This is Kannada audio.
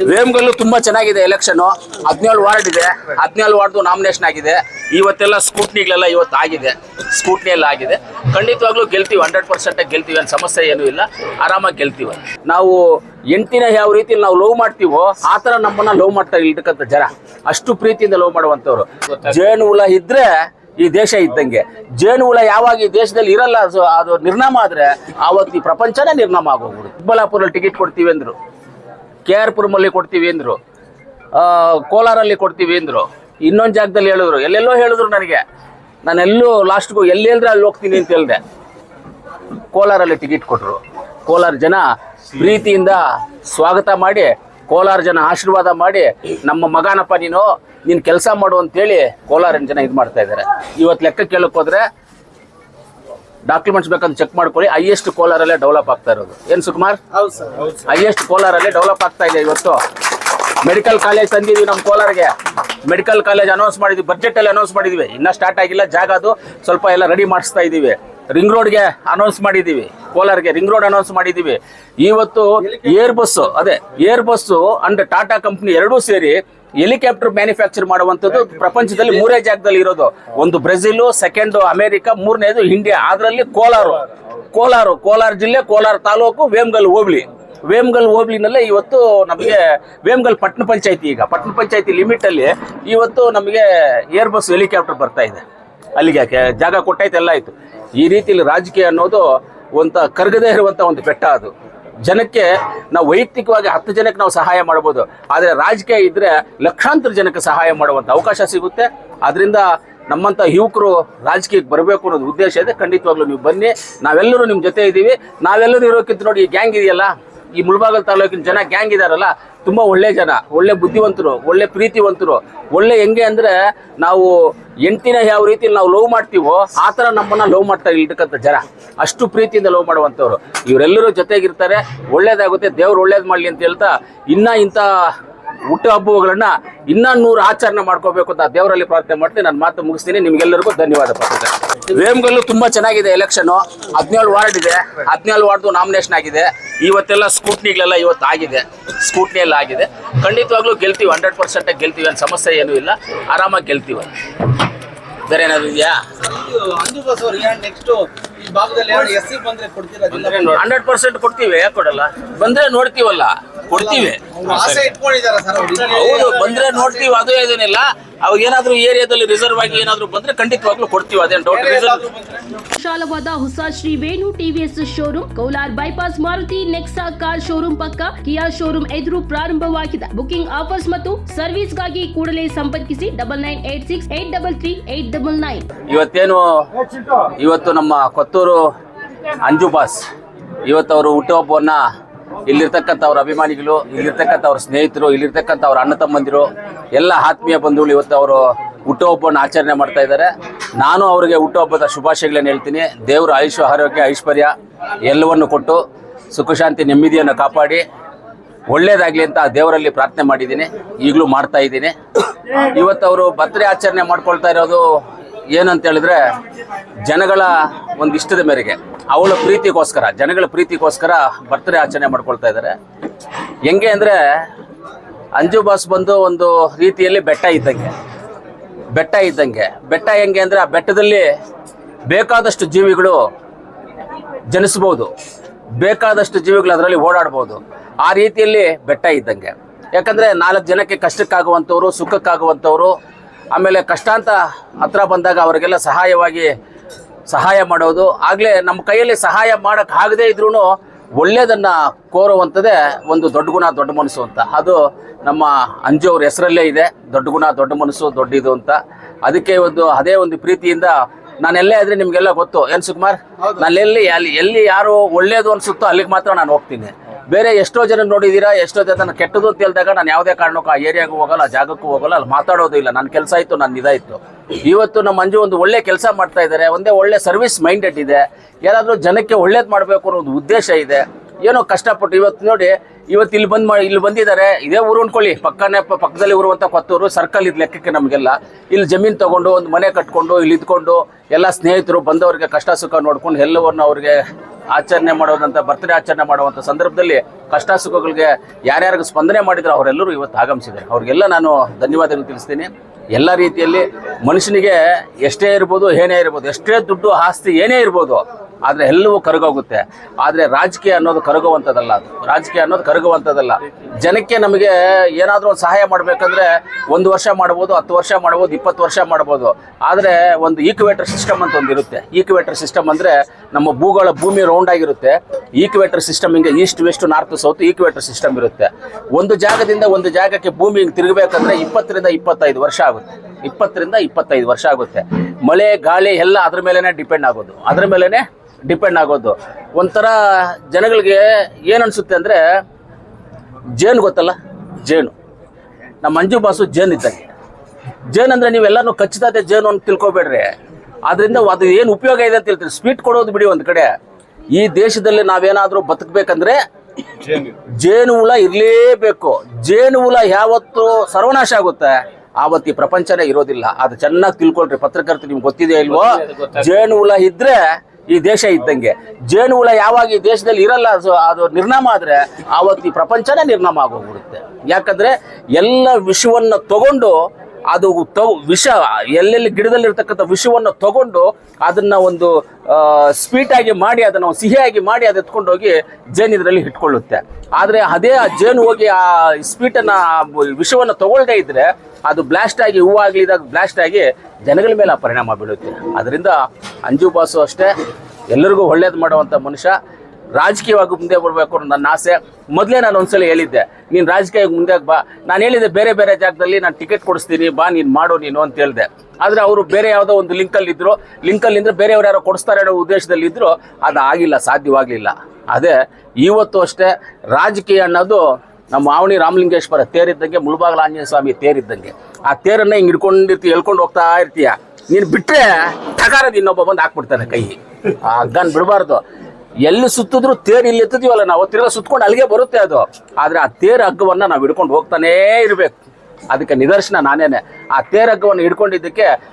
ವೇಮ್ಗಲ್ಲು ತುಂಬಾ ಚೆನ್ನಾಗಿದೆ ಎಲೆಕ್ಷನ್ ಹದಿನೇಳು ವಾರ್ಡ್ ಇದೆ. ಹದಿನೇಳು ವಾರ್ಡ್ದು ನಾಮಿನೇಷನ್ ಆಗಿದೆ. ಇವತ್ತೆಲ್ಲ ಸ್ಕೂಟ್ನಿಗಳೆಲ್ಲ ಇವತ್ತು ಆಗಿದೆ. ಸ್ಕೂಟ್ನಿ ಎಲ್ಲ ಆಗಿದೆ. ಖಂಡಿತವಾಗ್ಲೂ ಗೆಲ್ತೀವಿ ಹಂಡ್ರೆಡ್ ಪರ್ಸೆಂಟ್ ಗೆಲ್ತೀವಿ ಅನ್ನೋ ಸಮಸ್ಯೆ ಏನೂ ಇಲ್ಲ. ಆರಾಮಾಗಿ ಗೆಲ್ತೀವಿ. ನಾವು ಎಂಟಿನ ಯಾವ ರೀತಿ ನಾವು ಲವ್ ಮಾಡ್ತೀವೋ, ಆ ಥರ ನಮ್ಮನ್ನ ಲವ್ ಮಾಡ್ತಾ ಇರ್ತಕ್ಕಂಥ ಜನ. ಅಷ್ಟು ಪ್ರೀತಿಯಿಂದ ಲವ್ ಮಾಡುವಂಥವ್ರು. ಜೇನು ಹುಳ ಇದ್ರೆ ಈ ದೇಶ ಇದ್ದಂಗೆ. ಜೇನು ಹುಳ ಯಾವಾಗ ಈ ದೇಶದಲ್ಲಿ ಇರಲ್ಲ, ಅದು ನಿರ್ನಾಮ ಆದ್ರೆ, ಆವತ್ತು ಈ ಪ್ರಪಂಚನೇ ನಿರ್ನಾಮ ಆಗೋಗ್ಬಿಡು ಚಿಕ್ಕಬಳ್ಳಾಪುರಲ್ಲಿ ಟಿಕೆಟ್ ಕೊಡ್ತೀವಿ ಅಂದ್ರು. ಕೆ ಆರ್ ಪುರಮಲ್ಲಿ ಕೊಡ್ತೀವಿ ಅಂದರು. ಕೋಲಾರಲ್ಲಿ ಕೊಡ್ತೀವಿ ಅಂದರು. ಇನ್ನೊಂದು ಜಾಗದಲ್ಲಿ ಹೇಳಿದ್ರು. ಎಲ್ಲೆಲ್ಲೋ ಹೇಳಿದ್ರು ನನಗೆ. ನಾನೆಲ್ಲೂ ಲಾಸ್ಟ್ಗೂ ಎಲ್ಲಿ ಹೇಳಿದ್ರೆ ಅಲ್ಲಿ ಹೋಗ್ತೀನಿ ಅಂತ ಹೇಳಿದೆ. ಕೋಲಾರಲ್ಲಿ ಟಿಕೆಟ್ ಕೊಟ್ಟರು ಕೋಲಾರ ಜನ ಪ್ರೀತಿಯಿಂದ ಸ್ವಾಗತ ಮಾಡಿ, ಕೋಲಾರ ಜನ ಆಶೀರ್ವಾದ ಮಾಡಿ, ನಮ್ಮ ಮಗನಪ್ಪ ನೀನು ನೀನು ಕೆಲಸ ಮಾಡು ಅಂತೇಳಿ ಕೋಲಾರಿನ ಜನ ಇದು ಮಾಡ್ತಾ ಇದ್ದಾರೆ ಇವತ್ತು ಲೆಕ್ಕ ಕೇಳಕ್ಕೆ ಹೋದ್ರೆ ಡಾಕ್ಯುಮೆಂಟ್ಸ್ ಬೇಕಂತ ಚೆಕ್ ಮಾಡ್ಕೊಳ್ಳಿ. ಹೈಯೆಸ್ಟ್ ಕೋಲಾರಲ್ಲೇ ಡೆವಲಪ್ ಆಗ್ತಾ ಇರೋದು. ಏನು ಸುಕುಮಾರ್? ಹೈಯೆಸ್ಟ್ ಕೋಲಾರಲ್ಲಿ ಡೆವಲಪ್ ಆಗ್ತಾ ಇದೆ ಇವತ್ತು. ಮೆಡಿಕಲ್ ಕಾಲೇಜ್ ತಂದಿದ್ದೀವಿ ನಮ್ಮ ಕೋಲಾರ್ಗೆ. ಮೆಡಿಕಲ್ ಕಾಲೇಜ್ ಅನೌನ್ಸ್ ಮಾಡಿದ್ವಿ ಬಜೆಟ್ ಅಲ್ಲಿ ಅನೌನ್ಸ್ ಮಾಡಿದ್ವಿ. ಇನ್ನ ಸ್ಟಾರ್ಟ್ ಆಗಿಲ್ಲ ಜಾಗ ಅದು ಸ್ವಲ್ಪ ಎಲ್ಲ ರೆಡಿ ಮಾಡಿಸ್ತಾ ಇದ್ದೀವಿ ರಿಂಗ್ ರೋಡ್ಗೆ ಅನೌನ್ಸ್ ಮಾಡಿದ್ದೀವಿ ಕೋಲಾರ್ಗೆ ರಿಂಗ್ ರೋಡ್ ಅನೌನ್ಸ್ ಮಾಡಿದ್ದೀವಿ ಇವತ್ತು ಏರ್ ಬಸ್ಸು ಅದೇ Airbus and Tata company ಎರಡೂ ಸೇರಿ ಹೆಲಿಕಾಪ್ಟರ್ ಮ್ಯಾನುಫ್ಯಾಕ್ಚರ್ ಮಾಡುವಂತದ್ದು ಪ್ರಪಂಚದಲ್ಲಿ ಮೂರೇ ಜಾಗದಲ್ಲಿ ಇರೋದು. ಒಂದು ಬ್ರೆಜಿಲ್ ಸೆಕೆಂಡ್ ಅಮೆರಿಕ ಮೂರನೇದು ಇಂಡಿಯಾ. ಅದರಲ್ಲಿ ಕೋಲಾರು. ಕೋಲಾರು ಕೋಲಾರ ಜಿಲ್ಲೆ ಕೋಲಾರ ತಾಲೂಕು ವೇಮ್ಗಲ್ ಹೋಬಳಿ. ವೇಮ್ಗಲ್ ಹೋಬ್ಳಿನಲ್ಲೇ ಇವತ್ತು ನಮಗೆ ವೇಮ್ಗಲ್ ಪಟ್ಟಣ ಪಂಚಾಯತಿ ಈಗ. ಪಟ್ಟಣ ಪಂಚಾಯತಿ ಲಿಮಿಟಲ್ಲಿ ಇವತ್ತು ನಮಗೆ ಏರ್ ಬಸ್ ಹೆಲಿಕಾಪ್ಟರ್ ಬರ್ತಾ ಇದೆ. ಅಲ್ಲಿಗೆ ಜಾಗ ಕೊಟ್ಟೈತೆ ಎಲ್ಲ ಆಯಿತು. ಈ ರೀತಿಯಲ್ಲಿ ರಾಜಕೀಯ ಅನ್ನೋದು ಒಂಥ ಕರ್ಗದೇ ಇರುವಂಥ ಒಂದು ಬೆಟ್ಟ ಅದು. ಜನಕ್ಕೆ ನಾವು ವೈಯಕ್ತಿಕವಾಗಿ ಹತ್ತು ಜನಕ್ಕೆ ನಾವು ಸಹಾಯ ಮಾಡ್ಬೋದು ಆದರೆ ರಾಜಕೀಯ ಇದ್ದರೆ ಲಕ್ಷಾಂತರ ಜನಕ್ಕೆ ಸಹಾಯ ಮಾಡುವಂಥ ಅವಕಾಶ ಸಿಗುತ್ತೆ. ಅದರಿಂದ ನಮ್ಮಂಥ ಯುವಕರು ರಾಜಕೀಯಕ್ಕೆ ಬರಬೇಕು ಅನ್ನೋದು ಉದ್ದೇಶ ಇದೆ. ಖಂಡಿತವಾಗ್ಲೂ ನೀವು ಬನ್ನಿ. ನಾವೆಲ್ಲರೂ ನಿಮ್ಮ ಜೊತೆ ಇದ್ದೀವಿ ನಾವೆಲ್ಲರೂ ಇರೋಕ್ಕಿಂತ ನೋಡಿ ಈ ಗ್ಯಾಂಗ್ ಇದೆಯಲ್ಲ? ಈ ಮುಳಬಾಗಲ್ ತಾಲೂಕಿನ ಜನ ಗ್ಯಾಂಗ್ ಇದಾರಲ್ಲ, ತುಂಬಾ ಒಳ್ಳೆ ಜನ, ಒಳ್ಳೆ ಬುದ್ಧಿವಂತರು, ಒಳ್ಳೆ ಪ್ರೀತಿವಂತರು. ಒಳ್ಳೆ ಹೆಂಗೆ ಅಂದ್ರೆ ನಾವು ಎಂಟಿನ ಯಾವ ರೀತಿ ನಾವು ಲವ್ ಮಾಡ್ತೀವೋ, ಆ ಥರ ನಮ್ಮನ್ನ ಲವ್ ಮಾಡ್ತಾ ಇರ್ತಕ್ಕಂಥ ಜನ. ಅಷ್ಟು ಪ್ರೀತಿಯಿಂದ ಲವ್ ಮಾಡುವಂಥವ್ರು. ಇವರೆಲ್ಲರೂ ಜೊತೆಗಿರ್ತಾರೆ, ಒಳ್ಳೇದಾಗುತ್ತೆ, ದೇವ್ರು ಒಳ್ಳೇದು ಮಾಡಲಿ ಅಂತ ಹೇಳ್ತಾ ಇನ್ನ ಇಂಥ ಹುಟ್ಟು ಹಬ್ಬಗಳನ್ನ ಇನ್ನೂ ನೂರು ಆಚರಣೆ ಮಾಡ್ಕೋಬೇಕು ಅಂತ ದೇವರಲ್ಲಿ ಪ್ರಾರ್ಥನೆ ಮಾಡ್ತೀನಿ. ನಾನು ಮಾತು ಮುಗಿಸ್ತೀನಿ. ನಿಮಗೆಲ್ಲರಿಗೂ ಧನ್ಯವಾದ ವೇಮ್ಗಲ್ಲು ತುಂಬಾ ಚೆನ್ನಾಗಿದೆ ಎಲೆಕ್ಷನ್ ಹದಿನೇಳು ವಾರ್ಡ್ ಇದೆ. ಹದಿನೇಳು ವಾರ್ಡ್ ನಾಮಿನೇಷನ್ ಆಗಿದೆ. ಇವತ್ತೆಲ್ಲ ಸ್ಕೂಟ್ನಿಗಳೆಲ್ಲ ಇವತ್ತು ಆಗಿದೆ. ಸ್ಕೂಟ್ನಿ ಎಲ್ಲ ಆಗಿದೆ. ಖಂಡಿತವಾಗ್ಲೂ ಗೆಲ್ತೀವಿ ಹಂಡ್ರೆಡ್ ಪರ್ಸೆಂಟ್ ಗೆಲ್ತೀವಿ ಅನ್ನೋ ಸಮಸ್ಯೆ ಏನೂ ಇಲ್ಲ. ಆರಾಮಾಗಿ ಗೆಲ್ತೀವಿ. ಬೇರೆ ಏನಾದ್ರು ಇದೆಯಾ? ಹಂಡ್ರೆಡ್ ಪರ್ಸೆಂಟ್ ಕೊಡ್ತೀವಿ ಯಾಕೆ ಕೊಡಲ್ಲ? ಬಂದ್ರೆ ನೋಡ್ತೀವಲ್ಲ ಕೊಡ್ತೀವಿ. ಆಸೆ ಇಟ್ಕೊಂಡಿದಾರ ಸರ್ ಹೌದು ಬಂದ್ರೆ ನೋಡ್ತೀವಿ ಅದು ಏನಿಲ್ಲ. ಅವಾಗ ಏನಾದ್ರೂ ಏರಿಯಾದಲ್ಲಿ ರಿಸರ್ವ್ ಆಗಿ ಏನಾದ್ರು ಬಂದ್ರೆ ಖಂಡಿತವಾಗ್ಲೂ ಕೊಡ್ತೀವಿ ಅದೇನು ಡೌಟ್ ವಿಶಾಲವಾದ ಹೊಸ Shri Venu TVS showroom Kolar bypass Maruti Nexa car showroom ಪಕ್ಕ ಕಿಯಾ ಶೋರೂಮ್ ಎದುರು ಪ್ರಾರಂಭವಾಗಿದೆ. ಬುಕಿಂಗ್ ಆಫರ್ಸ್ ಮತ್ತು ಸರ್ವಿಸ್ಗಾಗಿ ಕೂಡಲೇ ಸಂಪರ್ಕಿಸಿ double nine eight six eight double three eight double nine ಇವತ್ತೇನು ಇವತ್ತು ನಮ್ಮ ಕೊತ್ತೂರು ಅಂಜು ಬಾಸ್. ಇವತ್ತು ಅವರು ಹುಟ್ಟುಹಬ್ಬವನ್ನ ಇಲ್ಲಿರ್ತಕ್ಕಂಥ ಅವ್ರ ಅಭಿಮಾನಿಗಳು ಇಲ್ಲಿರ್ತಕ್ಕಂಥ ಅವ್ರ ಸ್ನೇಹಿತರು ಇಲ್ಲಿರ್ತಕ್ಕಂಥ ಅವ್ರ ಅಣ್ಣ ತಮ್ಮಂದಿರು, ಎಲ್ಲ ಆತ್ಮೀಯ ಬಂಧುಗಳು ಇವತ್ತು ಅವರು ಹುಟ್ಟುಹಬ್ಬವನ್ನು ಆಚರಣೆ ಮಾಡ್ತಾ ಇದ್ದಾರೆ. ನಾನು ಅವರಿಗೆ ಹುಟ್ಟುಹಬ್ಬದ ಶುಭಾಶಯಗಳನ್ನು ಹೇಳ್ತೀನಿ. ದೇವರು ಆಯುಷ್, ಆರೋಗ್ಯ, ಐಶ್ವರ್ಯ ಎಲ್ಲವನ್ನು ಕೊಟ್ಟು ಸುಖಶಾಂತಿ ನೆಮ್ಮದಿಯನ್ನು ಕಾಪಾಡಿ. ಒಳ್ಳೇದಾಗಲಿ ಅಂತ ದೇವರಲ್ಲಿ ಪ್ರಾರ್ಥನೆ ಮಾಡಿದ್ದೀನಿ. ಈಗಲೂ ಮಾಡ್ತಾ ಇದ್ದೀನಿ. ಇವತ್ತು ಅವರು ಭತ್ರೆ ಆಚರಣೆ ಮಾಡ್ಕೊಳ್ತಾ ಇರೋದು ಏನಂತ ಹೇಳಿದ್ರೆ ಜನಗಳ ಒಂದು ಇಷ್ಟದ ಮೇರೆಗೆ ಅವಳ ಪ್ರೀತಿಗೋಸ್ಕರ, ಜನಗಳ ಪ್ರೀತಿಗೋಸ್ಕರ ಬರ್ತ್ಡೇ ಆಚರಣೆ ಮಾಡ್ಕೊಳ್ತಾ ಇದ್ದಾರೆ. ಹೆಂಗೆ ಅಂದರೆ ಅಂಜು ಬಾಸ್ ಬಂದು ಒಂದು ರೀತಿಯಲ್ಲಿ ಬೆಟ್ಟ ಇದ್ದಂಗೆ ಬೆಟ್ಟ ಇದ್ದಂಗೆ. ಬೆಟ್ಟ ಹೆಂಗೆ ಅಂದರೆ ಆ ಬೆಟ್ಟದಲ್ಲಿ ಬೇಕಾದಷ್ಟು ಜೀವಿಗಳು ಜನಿಸ್ಬೋದು, ಬೇಕಾದಷ್ಟು ಜೀವಿಗಳು ಅದರಲ್ಲಿ ಓಡಾಡ್ಬೋದು. ಆ ರೀತಿಯಲ್ಲಿ ಬೆಟ್ಟ ಇದ್ದಂಗೆ. ಯಾಕಂದರೆ ನಾಲ್ಕು ಜನಕ್ಕೆ ಕಷ್ಟಕ್ಕಾಗುವಂಥವ್ರು, ಸುಖಕ್ಕಾಗುವಂಥವ್ರು ಆಮೇಲೆ ಕಷ್ಟ ಅಂತ ಹತ್ರ ಬಂದಾಗ ಅವರಿಗೆಲ್ಲ ಸಹಾಯವಾಗಿ ಸಹಾಯ ಮಾಡೋದು. ಆಗಲೇ ನಮ್ಮ ಕೈಯಲ್ಲಿ ಸಹಾಯ ಮಾಡೋಕ್ಕಾಗದೇ ಇದ್ರೂ ಒಳ್ಳೆಯದನ್ನು ಕೋರುವಂಥದ್ದೇ ಒಂದು ದೊಡ್ಡ ಗುಣ ದೊಡ್ಡ ಮನಸ್ಸು ಅಂತ. ಅದು ನಮ್ಮ ಅಂಜು ಅವ್ರ ಹೆಸರಲ್ಲೇ ಇದೆ. ದೊಡ್ಡ ಗುಣ ದೊಡ್ಡ ಮನಸ್ಸು ದೊಡ್ಡದು ಅಂತ. ಅದಕ್ಕೆ ಒಂದು ಅದೇ ಒಂದು ಪ್ರೀತಿಯಿಂದ ನಾನೆಲ್ಲೇ ಆದರೆ ನಿಮಗೆಲ್ಲ ಗೊತ್ತು. ಏನು ಸುಕುಮಾರ್? ನಾನು ಎಲ್ಲಿ ಅಲ್ಲಿ ಎಲ್ಲಿ ಯಾರು ಒಳ್ಳೇದು ಅನ್ಸುತ್ತೋ ಅಲ್ಲಿಗೆ ಮಾತ್ರ ನಾನು ಹೋಗ್ತೀನಿ. ಬೇರೆ ಎಷ್ಟೋ ಜನ ನೋಡಿದ್ದೀರಾ ಎಷ್ಟೋ ಜನ ಕೆಟ್ಟದು ಅಂತ ಹೇಳಿದಾಗ ನಾನು ಯಾವುದೇ ಕಾರಣಕ್ಕೂ ಆ ಏರಿಯಾಗೂ ಹೋಗಲ್ಲ, ಜಾಗಕ್ಕೂ ಹೋಗಲ್ಲ, ಅಲ್ಲಿ ಮಾತಾಡೋದು ಇಲ್ಲ. ನನ್ನ ಕೆಲಸ ಇತ್ತು ನನ್ನ ಇದಾಯಿತು. ಇವತ್ತು ನಮ್ಮ ಮಂಜು ಒಂದು ಒಳ್ಳೆ ಕೆಲಸ ಮಾಡ್ತಾ ಇದ್ದಾರೆ ಒಂದೇ ಒಳ್ಳೆ ಸರ್ವಿಸ್ ಮೈಂಡೆಡ್ ಇದೆ. ಯಾರಾದರೂ ಜನಕ್ಕೆ ಒಳ್ಳೇದು ಮಾಡಬೇಕು ಅನ್ನೋ ಒಂದು ಉದ್ದೇಶ ಇದೆ. ಏನೋ ಕಷ್ಟಪಟ್ಟು ಇವತ್ತು ನೋಡಿ, ಇವತ್ತು ಇಲ್ಲಿ ಬಂದು ಇಲ್ಲಿ ಬಂದಿದ್ದಾರೆ. ಇದೇ ಊರು ಅಂದ್ಕೊಳ್ಳಿ ಪಕ್ಕನೇ ಪಕ್ಕದಲ್ಲಿ ಇರುವಂಥ ಕೊತ್ತೂರು ಸರ್ಕಲ್ ಇದು ಲೆಕ್ಕಕ್ಕೆ ನಮಗೆಲ್ಲ. ಇಲ್ಲಿ ಜಮೀನು ತಗೊಂಡು, ಒಂದು ಮನೆ ಕಟ್ಕೊಂಡು, ಇಲ್ಲಿ ಇದ್ಕೊಂಡು, ಎಲ್ಲ ಸ್ನೇಹಿತರು, ಬಂದವರಿಗೆ ಕಷ್ಟ ಸುಖ ನೋಡ್ಕೊಂಡು, ಎಲ್ಲವನ್ನು ಅವ್ರಿಗೆ ಆಚರಣೆ ಮಾಡುವಂಥ ಬರ್ತ್ಡೇ ಆಚರಣೆ ಮಾಡುವಂಥ ಸಂದರ್ಭದಲ್ಲಿ ಕಷ್ಟ ಸುಖಗಳಿಗೆ ಯಾರ್ಯಾರಿಗೆ ಸ್ಪಂದನೆ ಮಾಡಿದ್ರು ಅವರೆಲ್ಲರೂ ಇವತ್ತು ಆಗಮಿಸಿದ್ದಾರೆ. ಅವ್ರಿಗೆಲ್ಲ ನಾನು ಧನ್ಯವಾದಗಳು ತಿಳಿಸ್ತೀನಿ. ಎಲ್ಲ ರೀತಿಯಲ್ಲಿ ಮನುಷ್ಯನಿಗೆ ಎಷ್ಟೇ ಇರ್ಬೋದು ಏನೇ ಇರ್ಬೋದು, ಎಷ್ಟೇ ದುಡ್ಡು ಆಸ್ತಿ ಏನೇ ಇರ್ಬೋದು ಆದರೆ ಎಲ್ಲವೂ ಕರಗೋಗುತ್ತೆ. ಆದರೆ ರಾಜಕೀಯ ಅನ್ನೋದು ಕರಗುವಂಥದ್ದಲ್ಲ ಅದು. ರಾಜಕೀಯ ಅನ್ನೋದು ಕರಗುವಂಥದ್ದಲ್ಲ. ಜನಕ್ಕೆ ನಮಗೆ ಏನಾದರೂ ಒಂದು ಸಹಾಯ ಮಾಡಬೇಕಂದ್ರೆ ಒಂದು ವರ್ಷ ಮಾಡ್ಬೋದು, ಹತ್ತು ವರ್ಷ ಮಾಡ್ಬೋದು, ಇಪ್ಪತ್ತು ವರ್ಷ ಮಾಡ್ಬೋದು. ಆದರೆ ಒಂದು ಈಕ್ವೇಟರ್ ಸಿಸ್ಟಮ್ ಅಂತ ಒಂದು ಇರುತ್ತೆ. ಈಕ್ವೇಟರ್ ಸಿಸ್ಟಮ್ ಅಂದರೆ ನಮ್ಮ ಭೂಗೋಳ ಭೂಮಿ ರೌಂಡ್ ಆಗಿರುತ್ತೆ. ಈಕ್ವೇಟರ್ ಸಿಸ್ಟಮ್ ಹಿಂಗೆ east west north south equator system ಇರುತ್ತೆ. ಒಂದು ಜಾಗದಿಂದ ಒಂದು ಜಾಗಕ್ಕೆ ಭೂಮಿ ಹಿಂಗೆ ತಿರುಗಬೇಕಂದ್ರೆ ಇಪ್ಪತ್ತರಿಂದ ಇಪ್ಪತ್ತೈದು ವರ್ಷ ಆಗುತ್ತೆ. ಇಪ್ಪತ್ತರಿಂದ ಇಪ್ಪತ್ತೈದು ವರ್ಷ ಆಗುತ್ತೆ. ಮಳೆ, ಗಾಳಿ ಎಲ್ಲ ಅದ್ರ ಮೇಲೇ ಡಿಪೆಂಡ್ ಆಗೋದು. ಅದ್ರ ಮೇಲೇ ಡಿಪೆಂಡ್ ಆಗೋದು. ಒಂಥರ ಜನಗಳಿಗೆ ಏನು ಅನಿಸುತ್ತೆ ಅಂದರೆ ಜೇನು ಗೊತ್ತಲ್ಲ? ಜೇನು. ನಮ್ಮ ಮಂಜು ಬಾಸು ಜೇನು ಇದ್ದಂಗೆ ಜೇನು ಅಂದರೆ ನೀವೆಲ್ಲನೂ ಖಚಿತತೆ ಜೇನು ಅಂತ ತಿಳ್ಕೊಬೇಡ್ರಿ. ಅದರಿಂದ ಅದು ಏನು ಉಪಯೋಗ ಇದೆ ಅಂತ ಹೇಳ್ತೀರಿ ಸ್ವೀಟ್ ಕೊಡೋದು ಬಿಡಿ ಒಂದು ಕಡೆ. ಈ ದೇಶದಲ್ಲಿ ನಾವೇನಾದರೂ ಬದುಕಬೇಕಂದ್ರೆ ಜೇನು. ಹುಳ ಇರಲೇಬೇಕು. ಜೇನು ಹುಳ ಯಾವತ್ತು ಸರ್ವನಾಶ ಆಗುತ್ತೆ. ಆವತ್ತು ಈ ಪ್ರಪಂಚನೇ ಇರೋದಿಲ್ಲ. ಅದು ಚೆನ್ನಾಗಿ ತಿಳ್ಕೊಳ್ರಿ. ಪತ್ರಕರ್ತ ನಿಮ್ಗೆ ಗೊತ್ತಿದೆ ಇಲ್ವೋ ಜೇನು ಹುಳ ಇದ್ರೆ ಈ ದೇಶ ಇದ್ದಂಗೆ. ಜೇನು ಹುಳ ಯಾವಾಗ ಈ ದೇಶದಲ್ಲಿ ಇರಲ್ಲ ಅದು ನಿರ್ನಾಮ ಆದರೆ ಆವತ್ತು ಈ ಪ್ರಪಂಚನೇ ನಿರ್ನಾಮ ಆಗೋಗ್ಬಿಡುತ್ತೆ. ಯಾಕಂದ್ರೆ ಎಲ್ಲ ವಿಷವನ್ನ ತಗೊಂಡು ಅದು ತಗೊ ವಿಷ, ಎಲ್ಲೆಲ್ಲಿ ಗಿಡದಲ್ಲಿರ್ತಕ್ಕಂಥ ವಿಷವನ್ನು ತಗೊಂಡು ಅದನ್ನ ಒಂದು ಸ್ವೀಟ್ ಆಗಿ ಮಾಡಿ ಅದನ್ನು ಸಿಹಿಯಾಗಿ ಮಾಡಿ ಅದು ಎತ್ಕೊಂಡೋಗಿ ಜೇನು ಇದರಲ್ಲಿ ಇಟ್ಕೊಳ್ಳುತ್ತೆ. ಆದರೆ ಅದೇ ಆ ಜೇನು ಹೋಗಿ ಆ ಸ್ವೀಟನ್ನು ವಿಷವನ್ನು ತಗೊಳ್ಳದೇ ಇದ್ರೆ ಅದು ಬ್ಲಾಸ್ಟ್ ಆಗಿ ಹೂವಾಗ್ಲಿದಾಗ ಬ್ಲಾಸ್ಟ್ ಆಗಿ ಜನಗಳ ಮೇಲೆ ಆ ಪರಿಣಾಮ ಬೀಳುತ್ತೆ. ಅದರಿಂದ ಅಂಜು ಬಾಸು ಅಷ್ಟೇ, ಎಲ್ಲರಿಗೂ ಒಳ್ಳೇದು ಮಾಡುವಂಥ ಮನುಷ್ಯ. ರಾಜಕೀಯವಾಗಿ ಮುಂದೆ ಬರಬೇಕು ಅನ್ನೋ ನನ್ನ ಆಸೆ. ಮೊದಲೇ ನಾನು ಒಂದ್ಸಲ ಹೇಳಿದ್ದೆ, ನೀನು ರಾಜಕೀಯವಾಗಿ ಮುಂದೆ ಬಾ. ನಾನು ಹೇಳಿದ್ದೆ ಬೇರೆ ಬೇರೆ ಜಾಗದಲ್ಲಿ ನಾನು ಟಿಕೆಟ್ ಕೊಡಿಸ್ತೀನಿ, ಬಾ, ನೀನು ಮಾಡು ನೀನು ಅಂತ ಹೇಳಿದೆ. ಆದರೆ ಅವರು ಬೇರೆ ಯಾವುದೋ ಒಂದು ಲಿಂಕಲ್ಲಿ ಇದ್ರು. ಲಿಂಕಲ್ಲಿ ಬೇರೆಯವ್ರು ಯಾರೋ ಕೊಡಿಸ್ತಾರೆ ಅನ್ನೋ ಉದ್ದೇಶದಲ್ಲಿ ಇದ್ದರು ಅದು ಆಗಿಲ್ಲ, ಸಾಧ್ಯವಾಗಲಿಲ್ಲ. ಅದೇ ಇವತ್ತು ಅಷ್ಟೇ ರಾಜಕೀಯ ಅನ್ನೋದು ನಮ್ಮ ಮಾವಣಿ ರಾಮಲಿಂಗೇಶ್ವರ ತೇರಿದ್ದಂಗೆ, ಮುಳುಬಾಗಲ ಆಂಜನೇಯ ಸ್ವಾಮಿ ತೇರಿದ್ದಂಗೆ. ಆ ತೇರನ್ನ ಹಿಂಗೆ ಹಿಡ್ಕೊಂಡಿರ್ತೀವಿ ಎಳ್ಕೊಂಡು ಹೋಗ್ತಾ ಇರ್ತೀಯ. ನೀನು ಬಿಟ್ಟರೆ ತಕಾರದ ಇನ್ನೊಬ್ಬ ಬಂದು ಹಾಕ್ಬಿಡ್ತಾನೆ ಕೈ ಆ ಹಗ್ಗನ್ ಬಿಡಬಾರ್ದು. ಎಲ್ಲಿ ಸುತ್ತಿದ್ರು ತೇರು ಇಲ್ಲಿ ಎತ್ತಿದೀವಲ್ಲ ನಾವು, ತಿರ್ಗಾ ಸುತ್ಕೊಂಡು ಅಲ್ಲಿಗೆ ಬರುತ್ತೆ ಅದು. ಆದ್ರೆ ಆ ತೇರು ಹಗ್ಗವನ್ನು ನಾವು ಹಿಡ್ಕೊಂಡು ಹೋಗ್ತಾನೇ ಇರಬೇಕು. ಅದಕ್ಕೆ ನಿದರ್ಶನ ನಾನೇನೆ. ಆ ತೇರು ಹಗ್ಗವನ್ನು ಹಿಡ್ಕೊಂಡಿದ್ದಕ್ಕೆ